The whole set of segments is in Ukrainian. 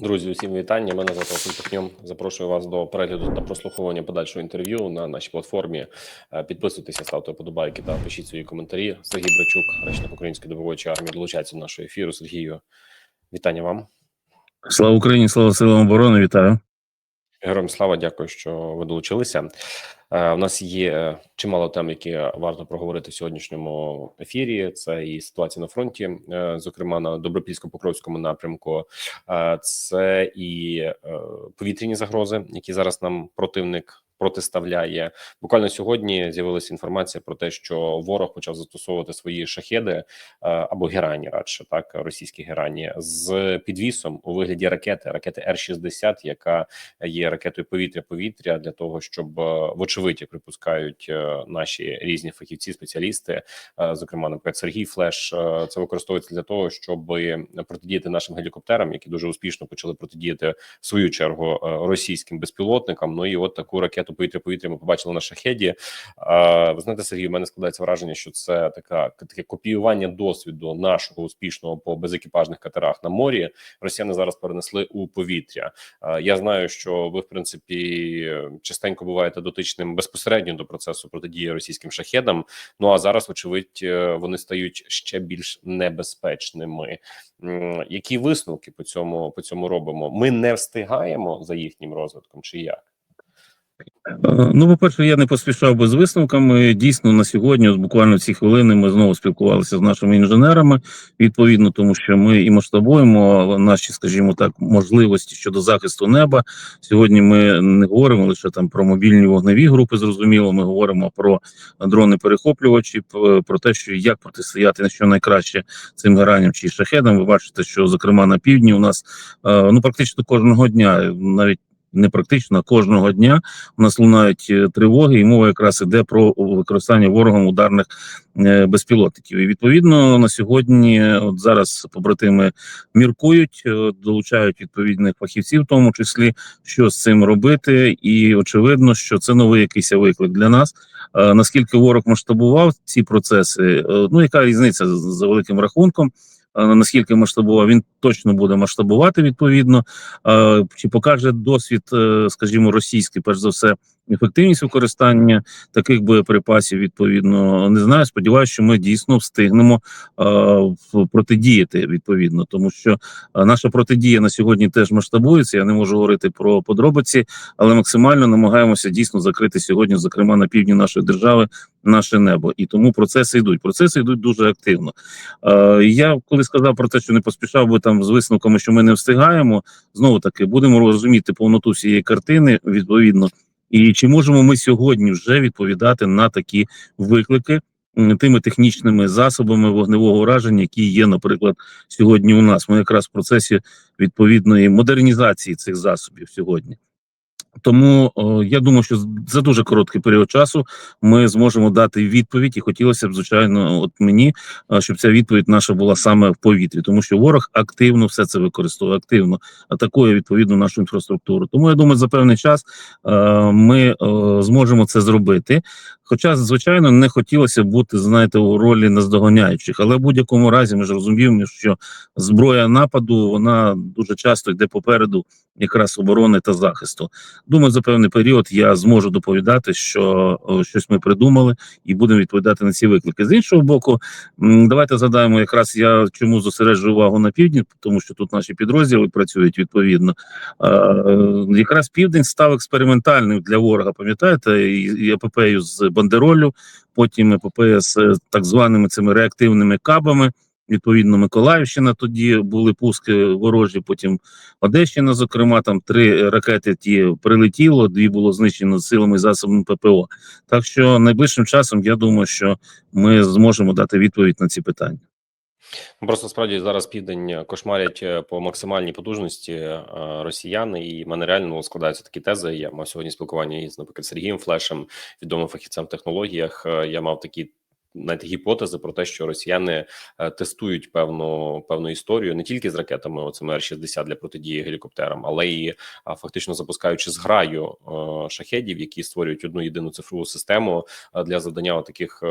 Друзі, усім вітання. Мене звати Василь Пихньом. Запрошую вас до перегляду та прослуховування подальшого інтерв'ю на нашій платформі. Е, Підписуйтеся, ставте подобайки та пишіть свої коментарі. Сергій Брачук, речник Української добровольчої армії, долучається до нашого ефіру. Сергію, вітання вам. Слава Україні, слава силам оборони, вітаю. Героям слава, дякую, що ви долучилися. Е, У нас є е, чимало тем, які варто проговорити в сьогоднішньому ефірі. Це і ситуація на фронті, е, зокрема на Добропільсько-Покровському напрямку. Це і повітряні загрози, які зараз нам противник протиставляє. Буквально сьогодні з'явилася інформація про те, що ворог почав застосовувати свої шахеди е, або герані, радше так російські герані з підвісом у вигляді ракети, ракети Р-60, яка є ракетою повітря-повітря для того, щоб е, вочевидь, як припускають е, наші різні фахівці, спеціалісти, зокрема, наприклад, Сергій Флеш, це використовується для того, щоб протидіяти нашим гелікоптерам, які дуже успішно почали протидіяти в свою чергу російським безпілотникам. Ну і от таку ракету повітря-повітря ми побачили на шахеді. Ви знаєте, Сергій, у мене складається враження, що це така таке копіювання досвіду нашого успішного по безекіпажних катерах на морі. Росіяни зараз перенесли у повітря. Я знаю, що ви в принципі частенько буваєте дотичним безпосередньо до процесу протидії російським шахедам. Ну а зараз, вочевидь, е, вони стають ще більш небезпечними. Які висновки по цьому по цьому робимо? Ми не встигаємо за їхнім розвитком, чи як? Е, Ну, по-перше, я не поспішав би з висновками. Дійсно, на сьогодні, буквально ці хвилини, ми знову спілкувалися з нашими інженерами. Відповідно, тому що ми і масштабуємо наші, скажімо так, можливості щодо захисту неба. Сьогодні ми не говоримо лише там про мобільні вогневі групи. Зрозуміло, ми говоримо про дрони-перехоплювачі, про те, що як протистояти на що найкраще цим гаранням чи шахедам. Ви бачите, що зокрема на півдні у нас е, ну практично кожного дня, навіть не практично кожного дня у нас лунають е, тривоги, і мова якраз іде про використання ворогом ударних е, безпілотників. І відповідно на сьогодні, от зараз побратими міркують, е, долучають відповідних фахівців, в тому числі що з цим робити, і очевидно, що це новий якийсь виклик для нас. Наскільки ворог масштабував ці процеси? Ну яка різниця за великим рахунком? Е, Наскільки масштабував, він точно буде масштабувати відповідно. Е, Чи покаже досвід, е, скажімо, російський, перш за все, ефективність використання таких боєприпасів? Відповідно, не знаю. Сподіваюся, що ми дійсно встигнемо е, протидіяти відповідно, тому що е, наша протидія на сьогодні теж масштабується. Я не можу говорити про подробиці, але максимально намагаємося дійсно закрити сьогодні, зокрема на півдні нашої держави, наше небо. І тому процеси йдуть. Процеси йдуть дуже активно. Е, я коли сказав про те, що не поспішав би там з висновками, що ми не встигаємо. Знову таки будемо розуміти повноту всієї картини відповідно. І чи можемо ми сьогодні вже відповідати на такі виклики тими технічними засобами вогневого ураження, які є, наприклад, сьогодні у нас? Ми якраз в процесі відповідної модернізації цих засобів сьогодні. Тому я думаю, що за дуже короткий період часу ми зможемо дати відповідь, і хотілося б, звичайно, от мені, е, щоб ця відповідь наша була саме в повітрі, тому що ворог активно все це використовує, активно атакує відповідно нашу інфраструктуру. Тому я думаю, за певний час е, ми е, зможемо це зробити. Хоча, звичайно, не хотілося бути, знаєте, у ролі наздоганяючих, але в будь-якому разі ми ж розуміємо, що зброя нападу вона дуже часто йде попереду якраз оборони та захисту. Думаю, за певний період я зможу доповідати, що щось ми придумали, і будемо відповідати на ці виклики. З іншого боку, давайте згадаємо, якраз я чому зосереджую увагу на півдні, тому що тут наші підрозділи працюють відповідно. Якраз південь став експериментальним для ворога. Пам'ятаєте, і епопею з бандеролю, потім епопея з е, так званими цими реактивними кабами. Відповідно, Миколаївщина тоді були пуски ворожі. Потім Одещина, зокрема, там три ракети ті прилетіло, дві було знищено силами і засобами ППО. Так що найближчим часом я думаю, що ми зможемо дати відповідь на ці питання. Ну, Просто справді зараз південь кошмарять е, по максимальній потужності е, росіяни, і в мене реально складаються такі тези. Я мав сьогодні спілкування із, наприклад, Сергієм Флешем, відомим фахівцем в технологіях. Е, Я мав такі. Навіть гіпотези про те, що росіяни е, тестують певну певну історію не тільки з ракетами, оцими Р-60 для протидії гелікоптерам, але і фактично запускаючи зграю е, шахедів, які створюють одну єдину цифрову систему е, для завдання таких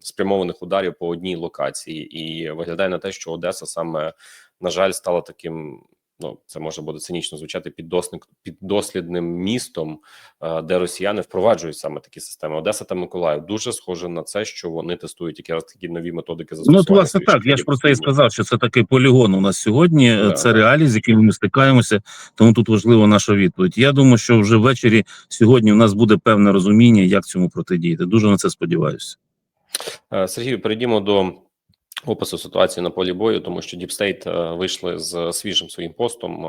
спрямованих ударів по одній локації, і виглядає на те, що Одеса саме на жаль стала таким ну це може буде цинічно звучати під дослід, під дослідним містом, е, де росіяни впроваджують саме такі системи. Одеса та Миколаїв дуже схоже на це, що вони тестують якраз такі нові методики Ну, застосування. от, власне, так. Я ж про це і сказав, що це такий полігон у нас сьогодні. Да. Це реалії, з якими ми стикаємося. Тому тут важлива наша відповідь. Я думаю, що вже ввечері сьогодні у нас буде певне розуміння, як цьому протидіяти. Дуже на це сподіваюся. Е, Сергію, перейдімо до опису ситуації на полі бою, тому що Діпстейт вийшли з свіжим своїм постом, е,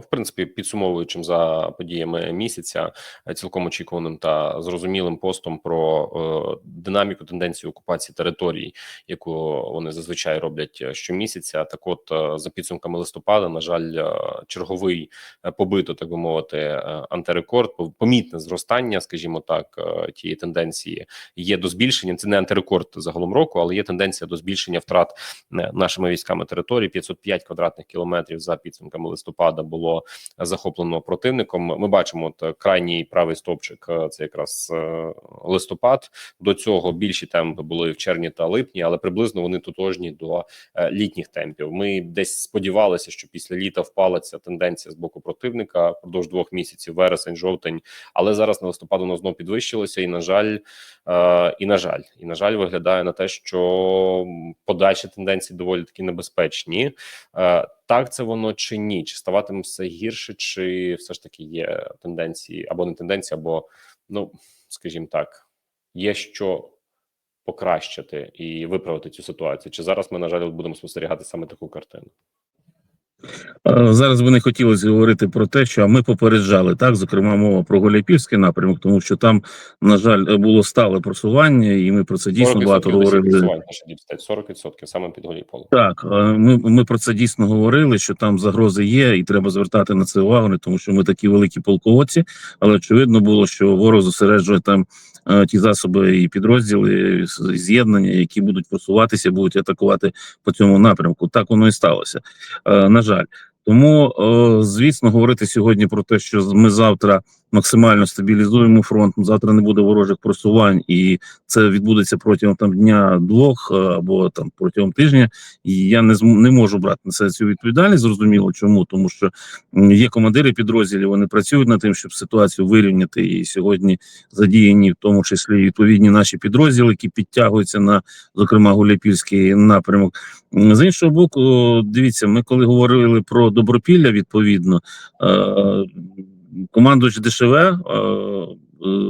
в принципі, підсумовуючим за подіями місяця, е, цілком очікуваним та зрозумілим постом про е, динаміку тенденцію окупації територій, яку вони зазвичай роблять щомісяця. Так, от за підсумками листопада, на жаль, черговий побито, так би мовити, антирекорд, помітне зростання, скажімо так, тієї тенденції є до збільшення. Це не антирекорд загалом року, але є тенденція до збільшення втрат е, нашими військами території. 505 квадратних кілометрів за підсумками листопада було захоплено противником. Ми бачимо от е, крайній правий стовпчик. е, Це якраз листопад. До цього більші темпи були в червні та липні, але приблизно вони тотожні до літніх темпів. Ми десь сподівалися, що після літа впала ця тенденція з боку противника впродовж двох місяців, вересень, жовтень. Але зараз на листопад воно знов підвищилося, і на жаль, і на жаль, і на жаль, виглядає на те, що подальші тенденції доволі таки небезпечні. Е, так це воно чи ні? Чи ставатиме все гірше, чи все ж таки є тенденції або не тенденції, або ну скажімо так, є що покращити і виправити цю ситуацію? Чи зараз ми на жаль будемо спостерігати саме таку картину? Е, Зараз би не хотілося говорити про те, що ми попереджали так, зокрема мова про Голіпівський напрямок, тому що там, на жаль, було стале просування, і ми про це дійсно багато говорили. просувань наше 40% саме під Голіполем. Так, е, ми, ми про це дійсно говорили, що там загрози є, і треба звертати на це увагу, не тому що ми такі великі полководці, але очевидно було, що ворог зосереджує там е, ті засоби і підрозділи з- з'єднання, які будуть просуватися, будуть атакувати по цьому напрямку. Так воно і сталося. На жаль. Тому, е, звісно, говорити сьогодні про те, що ми завтра максимально стабілізуємо фронт, завтра не буде ворожих просувань, і це відбудеться протягом там дня двох е, або там протягом тижня. І я не зм- не можу брати на себе цю відповідальність. Зрозуміло, чому тому, що є командири підрозділів, вони працюють над тим, щоб ситуацію вирівняти. І сьогодні задіяні, в тому числі відповідні наші підрозділи, які підтягуються на зокрема Гуляпільський напрямок. З іншого боку, дивіться, ми коли говорили про добропілля, відповідно. Е, Командуючий ДШВ е,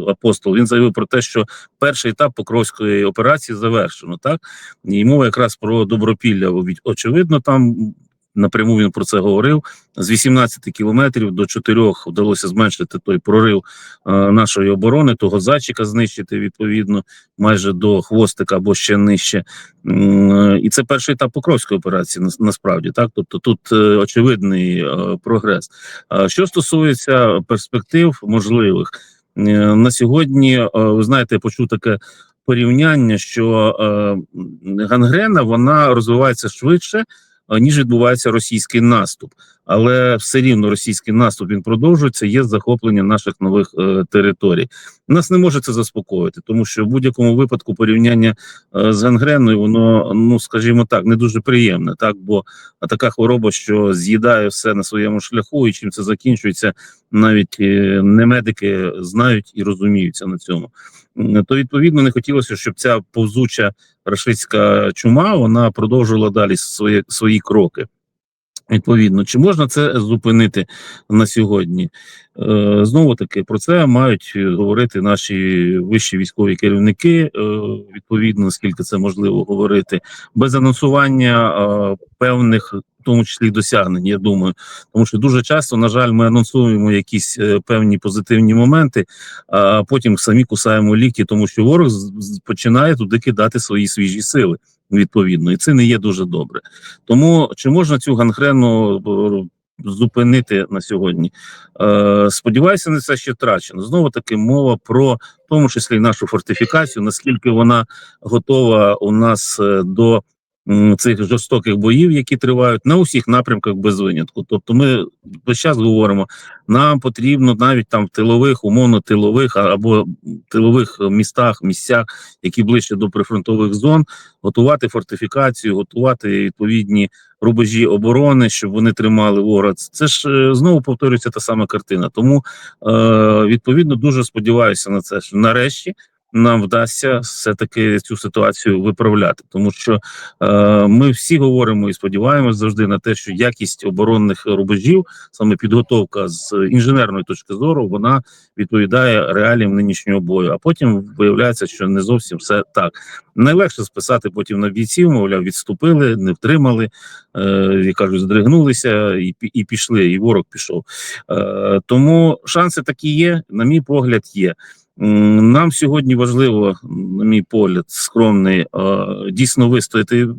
апостол він заявив про те, що перший етап Покровської операції завершено. Так і мова якраз про добропілля. Очевидно, там напряму він про це говорив. З 18 кілометрів до 4 вдалося зменшити той прорив е, нашої оборони, того зайчика знищити відповідно майже до хвостика або ще нижче. Е, І це перший етап Покровської операції. нас- Насправді так, тобто тут е, очевидний прогрес. Що стосується перспектив можливих на сьогодні, ви знаєте, я почув таке порівняння, що е, гангрена вона розвивається швидше. Ніж відбувається російський наступ, але все рівно російський наступ він продовжується. Є захоплення наших нових е, територій. Нас не може це заспокоїти, тому що в будь-якому випадку порівняння е, з гангреною, воно ну скажімо так, не дуже приємне, так бо така хвороба, що з'їдає все на своєму шляху, і чим це закінчується, навіть е, не медики знають і розуміються на цьому. То відповідно не хотілося, щоб ця повзуча рашистська чума вона продовжувала далі свої, свої кроки. Відповідно, чи можна це зупинити на сьогодні? Е, знову таки про це мають говорити наші вищі військові керівники. Е, відповідно, наскільки це можливо говорити, без анонсування е, певних, в тому числі досягнень. Я думаю, тому що дуже часто, на жаль, ми анонсуємо якісь певні позитивні моменти, а потім самі кусаємо лікті, тому що ворог починає туди кидати свої свіжі сили. Відповідно, і це не є дуже добре. Тому чи можна цю гангрену е, зупинити на сьогодні? Е, сподіваюся, не це ще втрачено. Знову таки мова про в тому числі нашу фортифікацію, наскільки вона готова у нас е, до цих жорстоких боїв, які тривають на усіх напрямках без винятку. Тобто, ми весь час говоримо, нам потрібно навіть там в тилових, умовно тилових або тилових містах, місцях, які ближче до прифронтових зон, готувати фортифікацію, готувати відповідні рубежі оборони, щоб вони тримали ворог. Це ж е, знову повторюється та сама картина. Тому е, відповідно дуже сподіваюся на це, що нарешті нам вдасться все таки цю ситуацію виправляти, тому що е, ми всі говоримо і сподіваємось завжди на те, що якість оборонних рубежів, саме підготовка з інженерної точки зору, вона відповідає реаліям нинішнього бою. А потім виявляється, що не зовсім все так. Найлегше списати потім на бійців, мовляв, відступили, не втримали, е, як кажуть, здригнулися і, і пішли, і ворог пішов. Е, тому шанси такі є, на мій погляд, є. Нам сьогодні важливо, на мій погляд, скромний, дійсно вистояти в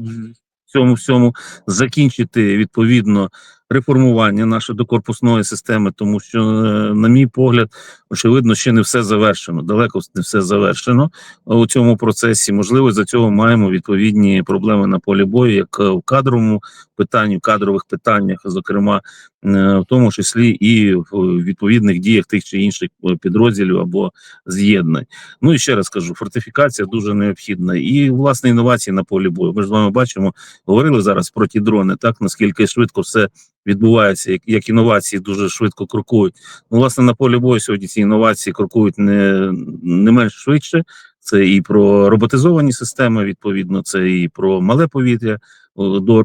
цьому всьому, закінчити відповідно реформування нашої докорпусної системи, тому що, е, на мій погляд, очевидно, ще не все завершено. Далеко не все завершено у цьому процесі. Можливо, за цього маємо відповідні проблеми на полі бою, як е, в кадровому питанні, в кадрових питаннях, зокрема, е, в тому числі і в відповідних діях тих чи інших е, підрозділів або з'єднань. Ну і ще раз кажу, фортифікація дуже необхідна, і власне інновації на полі бою. Ми ж з вами бачимо, говорили зараз про ті дрони, так наскільки швидко все відбувається, як, як інновації дуже швидко крокують. Ну, власне, на полі бою сьогодні ці інновації крокують не, не менш швидше. Це і про роботизовані системи, відповідно, це і про мале повітря,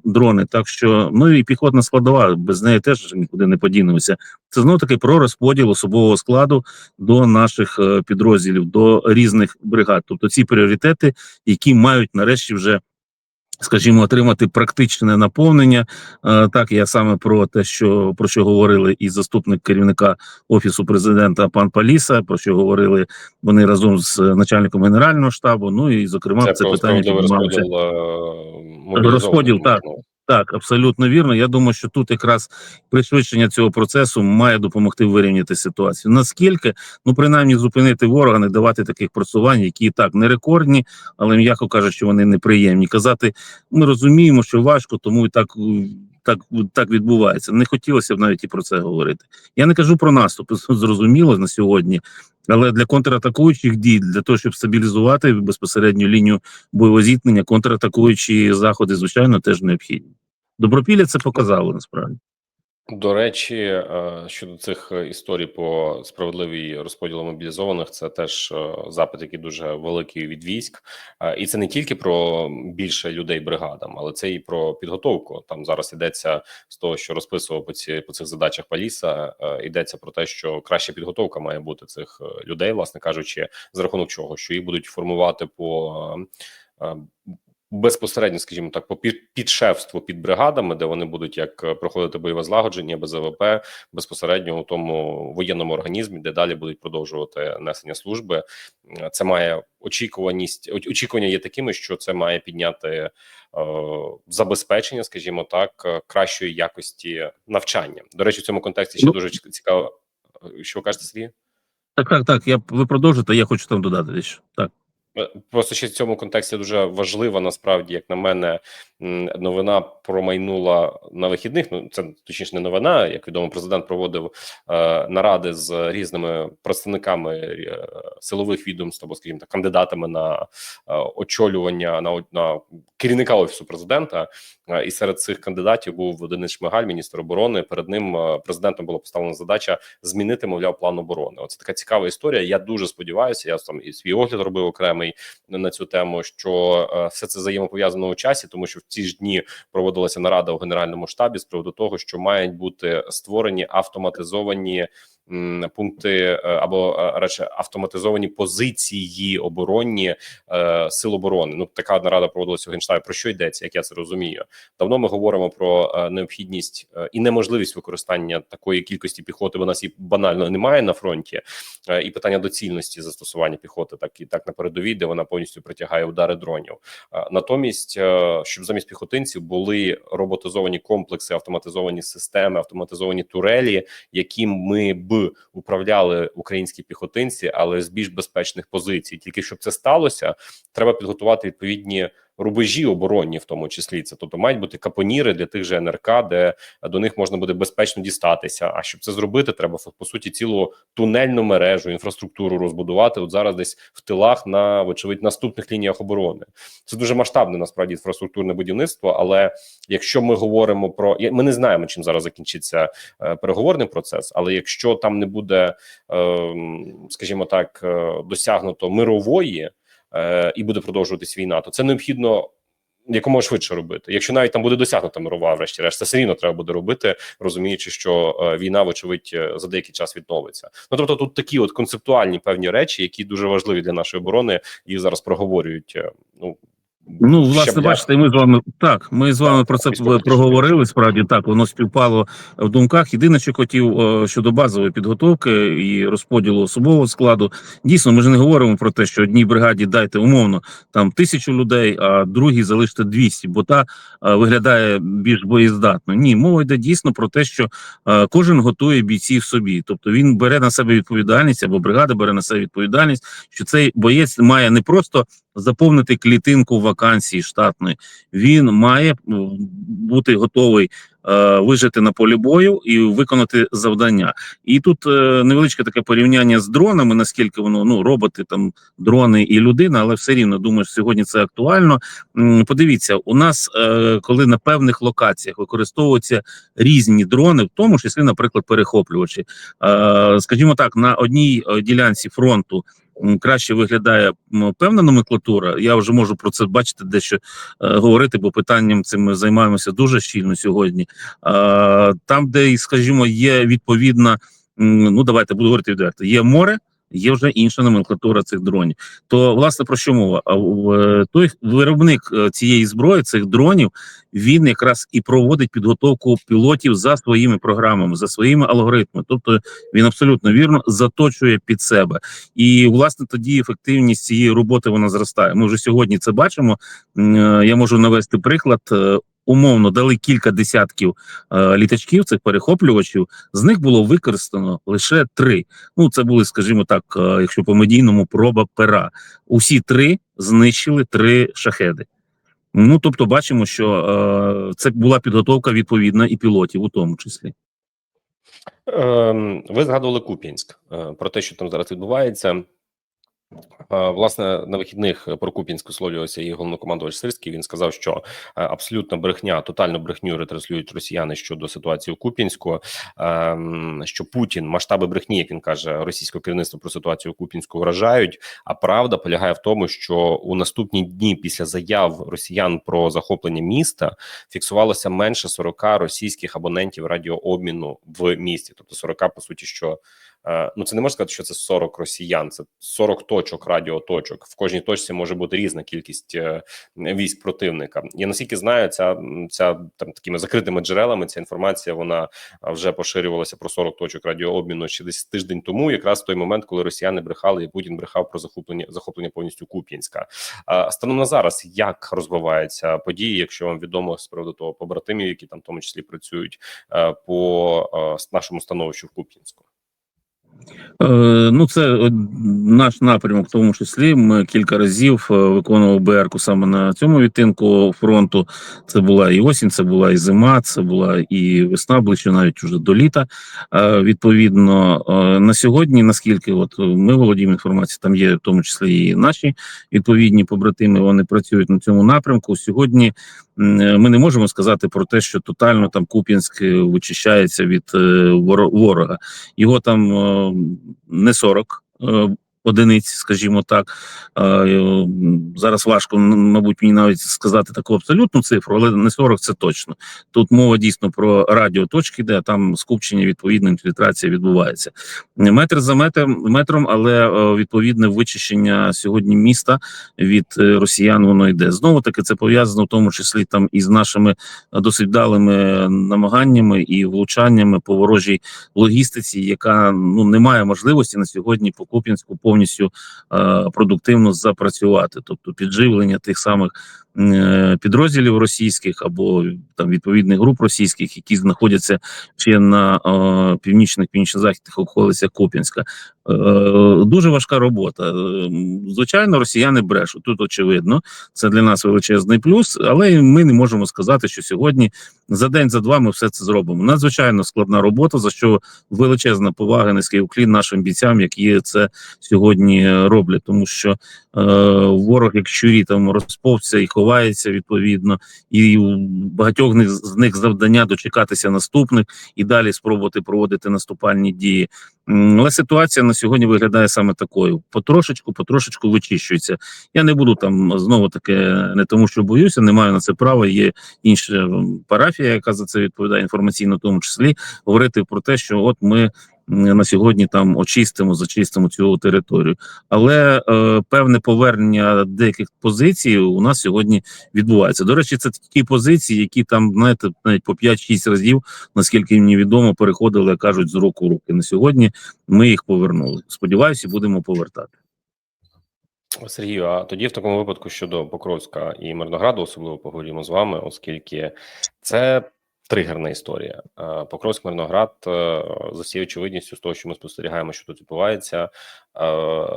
дрони. Так що, ну і піхотна складова, без неї теж нікуди не подінемося. Це знову таки про розподіл особового складу до наших е, підрозділів, до різних бригад. Тобто ці пріоритети, які мають нарешті вже. Скажімо, отримати практичне наповнення. Е, Так, я саме про те, що про що говорили і заступник керівника офісу президента пан Паліса, про що говорили вони разом з начальником генерального штабу. Ну і зокрема, це, Це питання розподіл е. Розподіл, так. Так, абсолютно вірно. Я думаю, що тут якраз пришвидшення цього процесу має допомогти вирівняти ситуацію. Наскільки, ну принаймні, зупинити ворога, не давати таких просувань, які і так не рекордні, але м'яко кажуть, що вони неприємні. Казати, ми розуміємо, що важко, тому і так. Так, так відбувається. Не хотілося б навіть і про це говорити. Я не кажу про наступ, зрозуміло на сьогодні, але для контратакуючих дій, для того, щоб стабілізувати безпосередню лінію бойовозіткнення, контратакуючі заходи, звичайно, теж необхідні. Добропілля це показало насправді. До речі, е, щодо цих е, історій по справедливій розподілу мобілізованих, це теж е, запит, який дуже великий від військ, і це не тільки про більше людей бригадам, але це і про підготовку. Там зараз йдеться з того, що розписував по ці по цих задачах Паліса. Йдеться про те, що краща підготовка має бути цих людей, власне кажучи, за рахунок чого, що їх будуть формувати по. Безпосередньо, скажімо так, по під, підшефству під бригадами, де вони будуть як е, проходити бойове злагодження без АВП безпосередньо у тому воєнному організмі, де далі будуть продовжувати несення служби. Е, Це має очікуваність. Очікування є такими, що це має підняти е, забезпечення, скажімо так, е, кращої якості навчання. До речі, в цьому контексті ще Ну, дуже цікаво. Що ви кажете, Сергій? Так, так, так. Я ви продовжите, я хочу там додати дещо. Так. Е, Просто ще в цьому контексті дуже важлива насправді, як на мене, новина промайнула на вихідних. Ну це точніше не новина. Як відомо, президент проводив е, наради з різними представниками е, силових відомств або, скажімо так, кандидатами на е, очолювання на, на керівника офісу президента. Е, і серед цих кандидатів був Денис Шмигаль, міністр оборони. Перед ним е, президентом була поставлена задача змінити, мовляв, план оборони. Оце така цікава історія. Я дуже сподіваюся. Я там і свій огляд робив окремий на цю тему, що е, все це взаємопов'язано у часі, тому що в ці ж дні проводилася нарада у генеральному штабі з приводу того, що мають бути створені автоматизовані. Пункти е, або е, радше автоматизовані позиції оборонні е, сил оборони. Ну така нарада проводилася у генштабі. Про що йдеться? Як я це розумію? Давно ми говоримо про е, необхідність і неможливість використання такої кількості піхоти. Бо нас і банально немає на фронті. Е, і питання доцільності застосування піхоти, так і так на передовій, де вона повністю притягає удари дронів. Е, Натомість, е, щоб замість піхотинців були роботизовані комплекси, автоматизовані системи, автоматизовані турелі, яким ми управляли українські піхотинці, але з більш безпечних позицій. Тільки щоб це сталося, треба підготувати відповідні рубежі оборонні, в тому числі це. Тобто мають бути капоніри для тих же НРК, де до них можна буде безпечно дістатися. А щоб це зробити, треба по суті цілу тунельну мережу, інфраструктуру розбудувати. От зараз десь в тилах на вочевидь наступних лініях оборони. Це дуже масштабне насправді інфраструктурне будівництво. Але якщо ми говоримо про ми не знаємо, чим зараз закінчиться е, переговорний процес, але якщо там не буде, е, скажімо так, е, досягнуто мирової е, і буде продовжуватись війна, то це необхідно. Якомога швидше робити, якщо навіть там буде досягнута мирова, врешті-решт, це все рівно треба буде робити, розуміючи, що е, війна, вочевидь, е, за деякий час відновиться. Ну тобто, тут такі от концептуальні певні речі, які дуже важливі для нашої оборони, їх зараз проговорюють. Ну Ну, власне, бачите, ми з вами так. Ми з вами Так, про це проговорили. Справді так, воно співпало в думках. Єдине, що хотів е, щодо базової підготовки і розподілу особового складу. Дійсно, ми ж не говоримо про те, що одній бригаді дайте умовно там тисячу людей, а другій залиште 200, бо та е, виглядає більш боєздатно. Ні, мова йде дійсно про те, що е, кожен готує бійців собі, тобто він бере на себе відповідальність або бригада бере на себе відповідальність, що цей боєць має не просто заповнити клітинку вакансії штатної. Він має бути готовий е, вижити на полі бою і виконати завдання. І тут е, невеличке таке порівняння з дронами, наскільки воно ну роботи, там дрони і людина, але все рівно думаю, що сьогодні це актуально. Подивіться, у нас е, коли на певних локаціях використовуються різні дрони, в тому числі, наприклад, перехоплювачі, е, скажімо так, на одній е, ділянці фронту краще виглядає певна номенклатура. Я вже можу про це бачити, дещо е, говорити, бо питанням цим ми займаємося дуже щільно сьогодні. Там, де, скажімо, є відповідна, ну давайте буду говорити відверто, є море. Є вже інша номенклатура цих дронів. То власне про що мова? Е, той виробник е, цієї зброї, цих дронів, він якраз і проводить підготовку пілотів за своїми програмами, за своїми алгоритмами. Тобто він абсолютно вірно заточує під себе. І власне тоді ефективність цієї роботи вона зростає. Ми вже сьогодні це бачимо. Е, Я можу навести приклад. Умовно дали кілька десятків е, літачків, цих перехоплювачів. З них було використано лише три. Ну це були, скажімо так, е, якщо по медійному проба пера. Усі три знищили три шахеди. Ну тобто, бачимо, що е, це була підготовка відповідна і пілотів, у тому числі. Ем, Ви згадували Куп'янськ е, про те, що там зараз відбувається. Е, Власне, на вихідних про Куп'янськ висловлювався і головнокомандувач Сирський. Він сказав, що е, абсолютно брехня, тотальну брехню ретранслюють росіяни щодо ситуації у Куп'янську. ем, Що Путін масштаби брехні, як він каже, російського керівництва про ситуацію у Куп'янську вражають. А правда полягає в тому, що у наступні дні після заяв росіян про захоплення міста фіксувалося менше 40 російських абонентів радіообміну в місті, тобто 40, по суті, що е, ну це не можна сказати, що це 40 росіян, це 40 точок радіоточок. В кожній точці може бути різна кількість е, військ противника. Я наскільки знаю, ця ця там такими закритими джерелами ця інформація вона вже поширювалася про 40 точок радіообміну ще десь тиждень тому, якраз в той момент, коли росіяни брехали, і Путін брехав про захоплення захоплення повністю Куп'янська. Станом на зараз, як розвиваються події, якщо вам відомо з приводу того побратимів, які там в тому числі працюють е, по е, нашому становищу в Куп'янську? Е, ну, це наш напрямок, в тому числі. Ми кілька разів е, виконували БРКу саме на цьому відтинку фронту. Це була і осінь, це була і зима, це була і весна, ближче навіть уже до літа. Е, відповідно, на сьогодні, наскільки от ми володіємо інформацією, там є в тому числі і наші відповідні побратими. Вони працюють на цьому напрямку. Сьогодні ми не можемо сказати про те, що тотально там Куп'янськ вичищається від ворога. Його там не 40 одиниць, скажімо так. Е, Зараз важко, мабуть, мені навіть сказати таку абсолютну цифру, але не 40 це точно. Тут мова дійсно про радіоточки, де там скупчення відповідно інфільтрація відбувається. Метр за метром, метром, але е, відповідне вичищення сьогодні міста від е, росіян воно йде. Знову таки це пов'язано в тому числі там із нашими досить вдалими намаганнями і влучаннями по ворожій логістиці, яка ну не має можливості на сьогодні по Куп'янську повністю е, продуктивно запрацювати, тобто підживлення тих самих е, підрозділів російських або там відповідних груп російських, які знаходяться ще на е, північних північно-західних околицях Куп'янська. Е, Дуже важка робота. Е, Звичайно, росіяни брешуть. Тут очевидно, це для нас величезний плюс, але ми не можемо сказати, що сьогодні за день, за два ми все це зробимо. Надзвичайно складна робота, за що величезна повага, низький уклін нашим бійцям, які це сьогодні е, роблять, тому що е, ворог, як щурі, там розповзся і ховається відповідно, і у багатьох з них завдання дочекатися наступних і далі спробувати проводити наступальні дії. Але ситуація на сьогодні виглядає саме такою: потрошечку, потрошечку вичищується. Я не буду там знову таки не тому, що боюся, не маю на це права. Є інша парафія, яка за це відповідає інформаційно, в тому числі говорити про те, що от ми. На сьогодні там очистимо, зачистимо цю територію, але е, певне повернення деяких позицій у нас сьогодні відбувається. До речі, це ті позиції, які там знаєте, навіть по 5-6 разів, наскільки мені відомо, переходили, кажуть, з року в руки. На сьогодні ми їх повернули. Сподіваюся, будемо повертати. Сергію, а тоді в такому випадку щодо Покровська і Мирнограду, особливо поговоримо з вами, оскільки це тригерна історія. Е, Покровськ Мирноград з за всією очевидністю, з того, що ми спостерігаємо, що тут відбувається, е,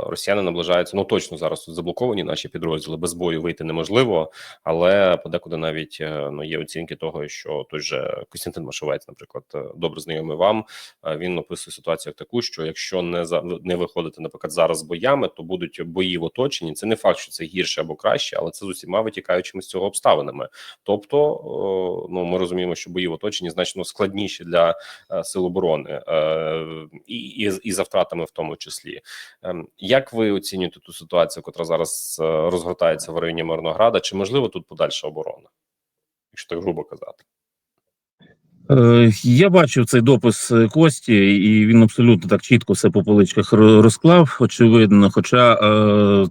росіяни наближаються. Ну точно зараз тут заблоковані наші підрозділи. Без бою вийти неможливо, але подекуди навіть е, ну є оцінки того, що той же Костянтин Машовець, наприклад, е, добре знайомий вам. е, Він описує ситуацію як таку, що якщо не за не виходити, наприклад, зараз боями, то будуть бої в оточенні. Це не факт, що це гірше або краще, але це з усіма витікаючими з цього обставинами. Тобто, ну ми розуміємо, що бої в оточенні значно складніші для е, сил оборони е, і, і, і за втратами, в тому числі. Ем, Як ви оцінюєте ту ситуацію, яка зараз е, розгортається в районі Мирнограда? Чи можливо тут подальша оборона, якщо так грубо казати? Е, Я бачив цей допис е, Кості, і він абсолютно так чітко все по поличках розклав. Очевидно, хоча, е,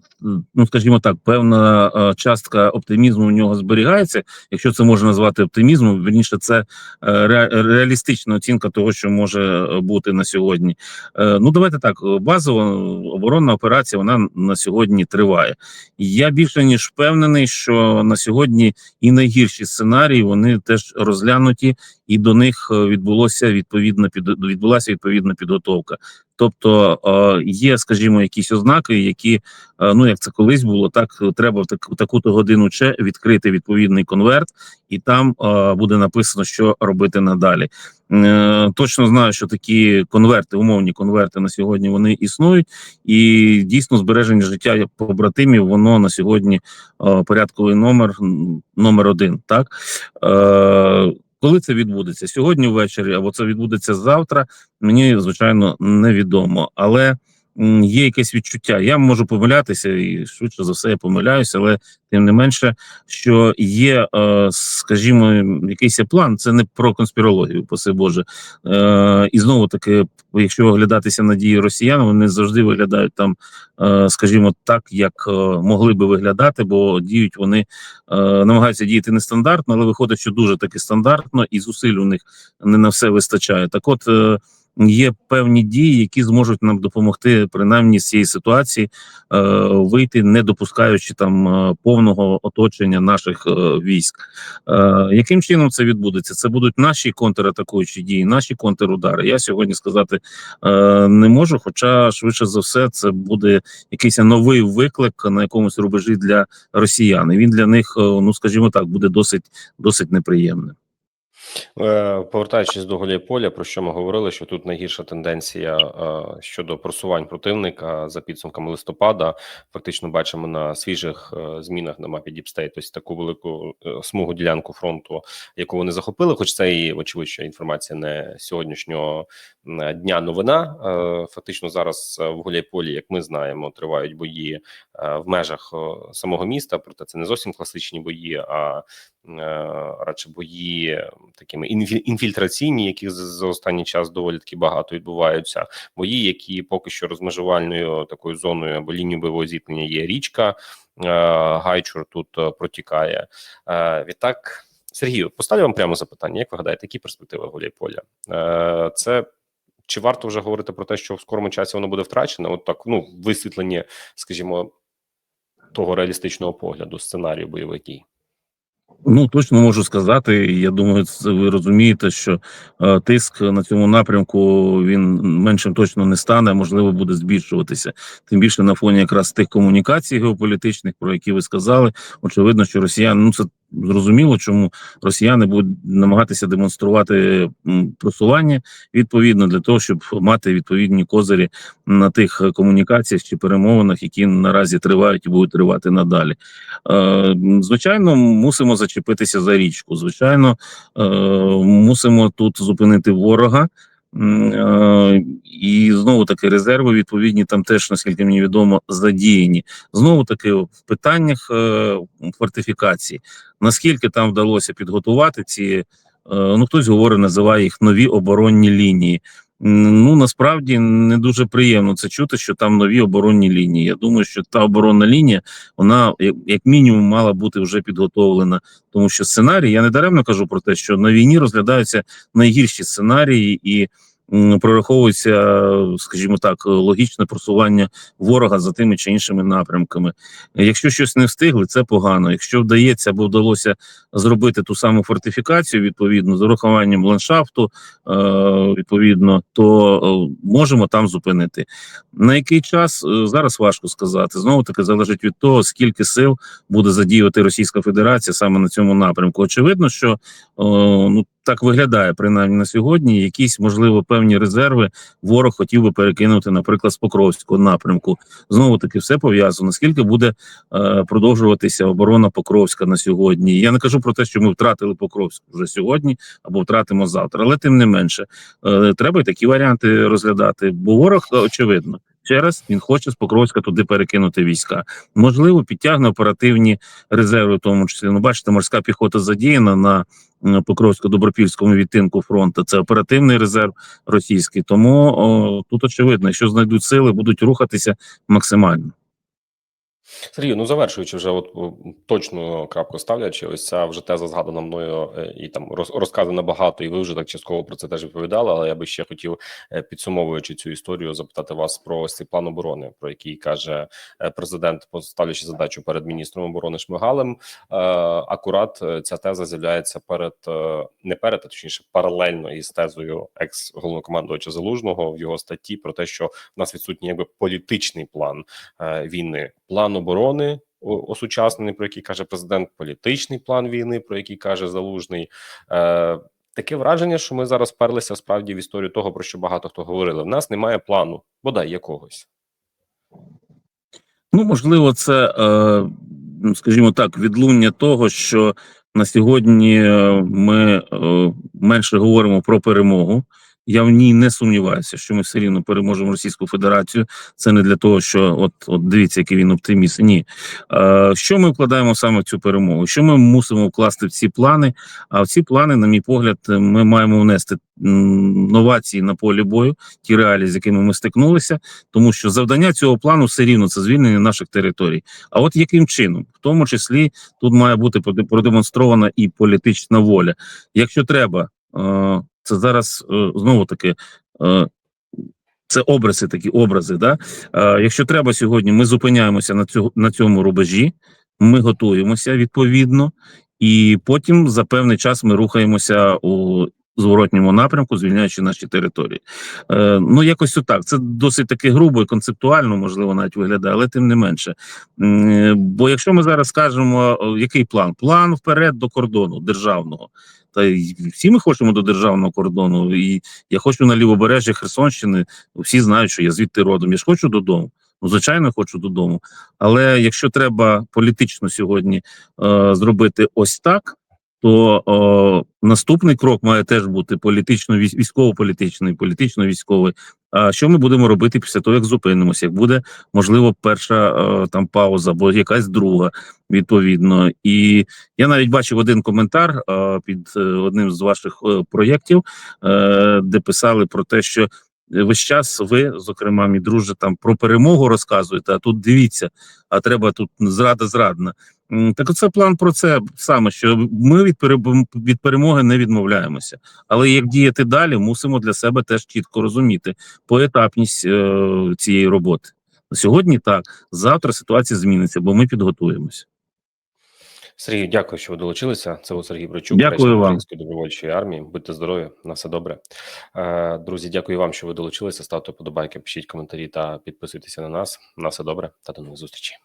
ну скажімо так, певна частка оптимізму у нього зберігається, якщо це можна назвати оптимізмом. Вірніше, це реалістична оцінка того, що може бути на сьогодні. Ну давайте так. Базова оборонна операція вона на сьогодні триває. Я більше ніж впевнений, що на сьогодні і найгірші сценарії вони теж розглянуті і до них е, відбулося відповідна під відбулася відповідна підготовка. Тобто е, є, скажімо, якісь ознаки, які е, ну як це колись було, так треба в таку-то годину че відкрити відповідний конверт, і там буде написано, що робити надалі. Точно знаю, що такі конверти, умовні конверти на сьогодні вони існують, і дійсно збереження життя побратимів, воно на сьогодні порядковий номер номер один. Так коли це відбудеться? Сьогодні ввечері, або це відбудеться завтра, мені звичайно невідомо, але є якесь відчуття. Я можу помилятися, і швидше за все я помиляюся, але тим не менше, що є, е, скажімо, якийсь план. Це не про конспірологію, поси Боже. Е, і знову таки, якщо оглядатися на дії росіян, вони завжди виглядають там, е, скажімо, так, як могли би виглядати, бо діють вони намагаються діяти нестандартно, але виходить, що дуже таки стандартно, і зусиль у них не на все вистачає. Так, от є певні дії, які зможуть нам допомогти, принаймні з цієї ситуації е, вийти, не допускаючи там е, повного оточення наших е, військ. Е, яким чином це відбудеться? Це будуть наші контратакуючі дії, наші контрудари. Я сьогодні сказати е, не можу. Хоча швидше за все, це буде якийсь новий виклик на якомусь рубежі для росіян. І Він для них, е, ну скажімо так, буде досить досить неприємним. Е, Повертаючись до Гуляйполя, про що ми говорили, що тут найгірша тенденція е, щодо просувань противника за підсумками листопада. Фактично бачимо на свіжих е, змінах на мапі Діпстейт ось таку велику смугу ділянку фронту, яку вони захопили. Хоч це і очевидь, що інформація не сьогоднішнього дня новина. Фактично зараз в Гуляйполі, як ми знаємо, тривають бої в межах самого міста. Проте це не зовсім класичні бої, а радше бої такими інфі- інфільтраційні, яких за- останній час доволі таки багато відбуваються. Бої, які поки що розмежувальною такою зоною або лінією бойового зіткнення є річка. е, Гайчур тут е, протікає. Е, Відтак, Сергію, поставлю вам прямо запитання. Як ви гадаєте, які перспективи Гуляйполя? Е, Це чи варто вже говорити про те, що в скорому часі воно буде втрачене? От так, ну, висвітлення, скажімо, того реалістичного погляду, сценарію бойових дій. Ну точно можу сказати. Я думаю, це ви розумієте, що е, тиск на цьому напрямку він меншим точно не стане, а можливо буде збільшуватися. Тим більше на фоні якраз тих комунікацій геополітичних, про які ви сказали. Очевидно, що росіяни ну це зрозуміло, чому росіяни будуть намагатися демонструвати просування відповідно для того, щоб мати відповідні козирі на тих комунікаціях чи перемовинах, які наразі тривають і будуть тривати надалі. Е, Звичайно, мусимо зачепитися за річку. Звичайно, е, мусимо тут зупинити ворога. Е, І знову таки резерви відповідні там теж, наскільки мені відомо, задіяні. Знову таки в питаннях е, фортифікації. Наскільки там вдалося підготувати ці, е, ну хтось говорить, називає їх нові оборонні лінії. Ну насправді не дуже приємно це чути, що там нові оборонні лінії. Я думаю, що та оборонна лінія вона як, мінімум мала бути вже підготовлена, тому що сценарій, я не даремно кажу про те, що на війні розглядаються найгірші сценарії і прораховується, скажімо так, логічне просування ворога за тими чи іншими напрямками. Якщо щось не встигли, це погано. Якщо вдається або вдалося зробити ту саму фортифікацію відповідно з урахуванням ландшафту, е, відповідно, то е, можемо там зупинити. На який час е, зараз важко сказати. Знову таки залежить від того, скільки сил буде задіювати Російська Федерація саме на цьому напрямку. Очевидно, що ну так виглядає принаймні на сьогодні. Якісь можливо певні резерви ворог хотів би перекинути, наприклад, з Покровського напрямку. Знову таки, все пов'язано. Скільки буде е, продовжуватися оборона Покровська на сьогодні? Я не кажу про те, що ми втратили Покровськ вже сьогодні або втратимо завтра, але тим не менше е, треба і такі варіанти розглядати. Бо ворог очевидно. Ще раз він хоче з Покровська туди перекинути війська. Можливо, підтягне оперативні резерви, в тому числі. Ну, бачите, морська піхота задіяна на Покровсько-Добропільському відтинку фронту. Це оперативний резерв російський. Тому о, тут очевидно, що знайдуть сили, будуть рухатися максимально. Сергію, ну завершуючи вже от точну крапку ставлячи, ось ця вже теза згадана мною е, і там роз, розказана багато, і ви вже так частково про це теж відповідали. Але я би ще хотів, е, підсумовуючи цю історію, запитати вас про ось цей план оборони, про який каже е, президент, поставлячи задачу перед міністром оборони Шмигалем. Акурат ця теза з'являється перед не перед, а точніше паралельно із тезою екс головнокомандувача Залужного в його статті про те, що в нас відсутній якби політичний план війни, план оборони осучаснений, про який каже президент, політичний план війни, про який каже Залужний. Е, Таке враження, що ми зараз вперлися справді в історію того, про що багато хто говорили. В нас немає плану, бодай якогось. Ну, можливо, це, е, ну, скажімо так, відлуння того, що на сьогодні е, ми е, менше говоримо про перемогу. Я в ній не сумніваюся, що ми все рівно переможемо Російську Федерацію. Це не для того, що от, от дивіться, який він оптиміст. Ні. Е, що ми вкладаємо саме в цю перемогу? Що ми мусимо вкласти в ці плани? А в ці плани, на мій погляд, ми маємо внести новації на полі бою, ті реалії, з якими ми стикнулися тому що завдання цього плану все рівно це звільнення наших територій. А от яким чином, в тому числі, тут має бути проде- продемонстрована і політична воля. Якщо треба, це зараз е, знову таки. е, Це образи, такі образи. Да? Якщо треба сьогодні, ми зупиняємося на цьому на цьому рубежі, ми готуємося відповідно, і потім за певний час ми рухаємося у зворотньому напрямку, звільняючи наші території. Е, ну, якось отак. Це досить таки грубо і концептуально, можливо, навіть виглядає, але тим не менше. Бо якщо ми зараз скажемо, який план? План вперед до кордону державного. Та й всі ми хочемо до державного кордону. І я хочу на лівобережжя Херсонщини. Всі знають, що я звідти родом. Я ж хочу додому. Ну, звичайно, хочу додому. Але якщо треба політично сьогодні е, зробити ось так, то о, наступний крок має теж бути політично військ- військово-політичний, політично-військовий. А що ми будемо робити після того, як зупинимося? Як буде можливо перша е, там пауза, або якась друга, відповідно. І я навіть бачив один коментар е, під е, одним з ваших е, проєктів, е, де писали про те, що весь час ви, зокрема, мій друже, там про перемогу розказуєте. А тут дивіться, а треба тут зрада зрадна. Так оце план про це саме, що ми від від перемоги не відмовляємося. Але як діяти далі, мусимо для себе теж чітко розуміти поетапність е, цієї роботи. Сьогодні так, завтра ситуація зміниться, бо ми підготуємося. Сергій, дякую, що ви долучилися. Це був Сергій Брочук, Дякую вам. Української добровольчої армії. Будьте здорові, на все добре. Е, Друзі, дякую вам, що ви долучилися. Ставте подобайки, пишіть коментарі та підписуйтеся на нас. На все добре та до нових зустрічей.